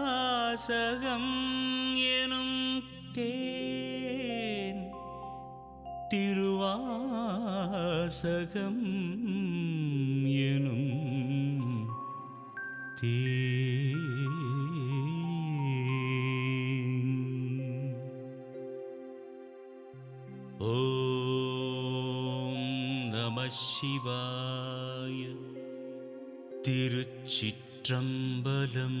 திருவாசகம் எனும் தேன் திருவாசகம் எனும் தேன் ஓம் நம சிவாய திருச்சிற்றம்பலம்.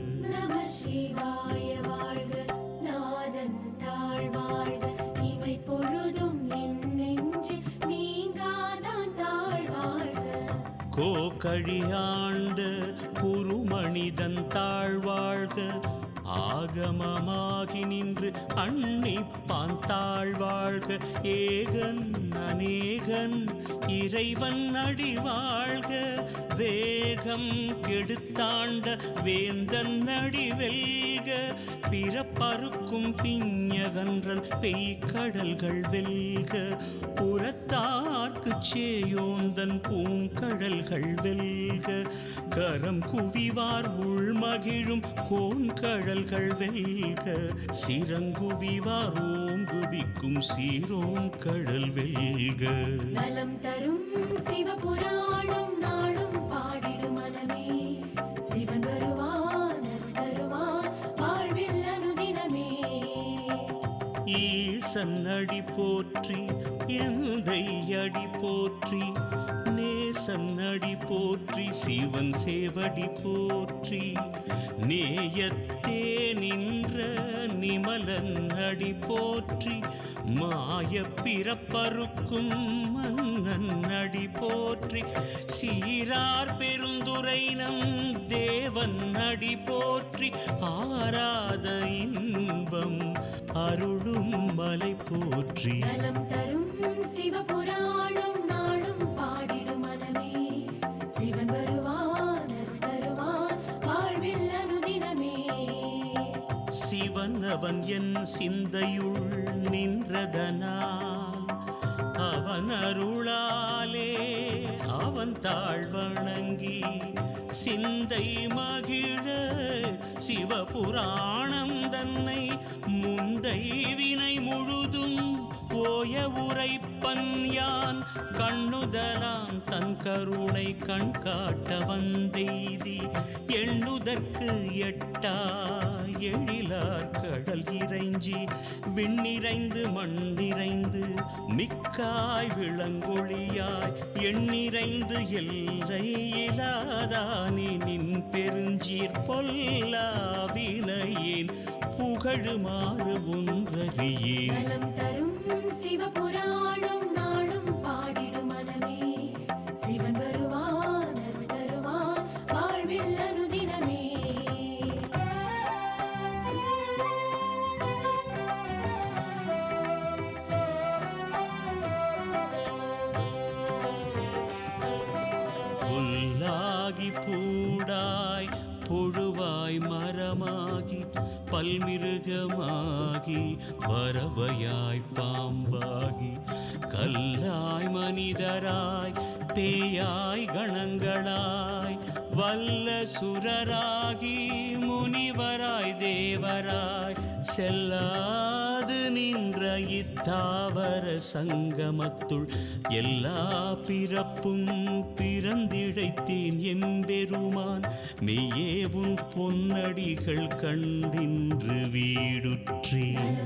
கோகழியாண்ட குருமணிதன் தாழ்வாழ்க. ஆகமமாகி நின்று அன்னிப்பான் தாழ்வாழ்க. ஏகன் அநேகன் இறைவன் அடிவாழ்க. வே வேகம் கெடுத்தாண்ட வேந்தன் நடிவெல்க பிறப்பறுக்கும் பிஞகன்றன் பெய்கடல்கள் வெல்க. புறத்தார்க்கு சேயோந்தன் பூங்கடல்கள் வெல்க. கரம் குவிவார் உள்மகிழும் கோண்கடல்கள் வெல்க. சிறங்குவிவார் ஓங்குவிக்கும் சீரோங்கடல் வெல்க. நலம் தரும் சிவபுராணம் நான் ஈசன் போற்றி எந்தை அடி போற்றி நேசன் அடி போற்றி சிவன் சேவடி போற்றி. நேயத்தே நின்ற நிமலன் அடி போற்றி மாய பிறப்பருக்கும் மன்னன் அடி போற்றி. சீரார் பெருந்துரை நம் தேவன் அடி போற்றி ஆராத அருளும் மலை போற்றி. நலம் தரும் சிவபுராணம் நாளும் பாடிடு மனமே. சிவன் வருவான் தருவான் வாழ்வில் அனுதினமே. சிவன் அவன் என் சிந்தையுள் நின்றதனால் அவன் அருளாலே அவன் தாழ்வணங்கி சிந்தை மகிழ சிவபுராணம் தன்னை முந்தை வினை முழுதும் போய உரைப்பன் யான். கண்ணுதலாம் தன் கருணை கண் காட்ட வந்தெய்தி எண்ணுதற்கு எட்டா எழிலார் கடல் இறைஞ்சி விண்ணிறைந்து மண்ணிறைந்து மிக்காய் விளங்கொழியாய் எண்ணிறைந்து எல்லை இலாதானே நின் பெருஞ்சீர் பொல்லாவினையேன் புகழுமாறு ஒன்றறியேன். தரும் சிவபுராணம் புல்லாகி பூடாய் புழுவாய் மரமாகி பல்மிருகமாகி பறவையாய் பாம்பாகி கல்லாய் மனிதராய் பேயாய் கணங்களாய் வல்ல சுரராகி முனிவராய் தேவராய் செல்லாய் காது நின்ற இத்தாவர சங்கமத்துள் எல்லா பிறப்பும் பிறந்திழைத்தேன் எம்பெருமான் மெய்யே உன் பொன்னடிகள் கண்டின்று வீடுற்றேன்.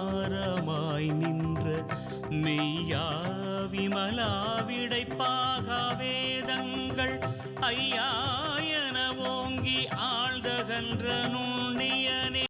ஓங்காரமாய் நின்ற மெய்யா விமலா விடைப்பாக வேதங்கள் ஐயா என ஓங்கி ஆழ்தகன்ற நுண்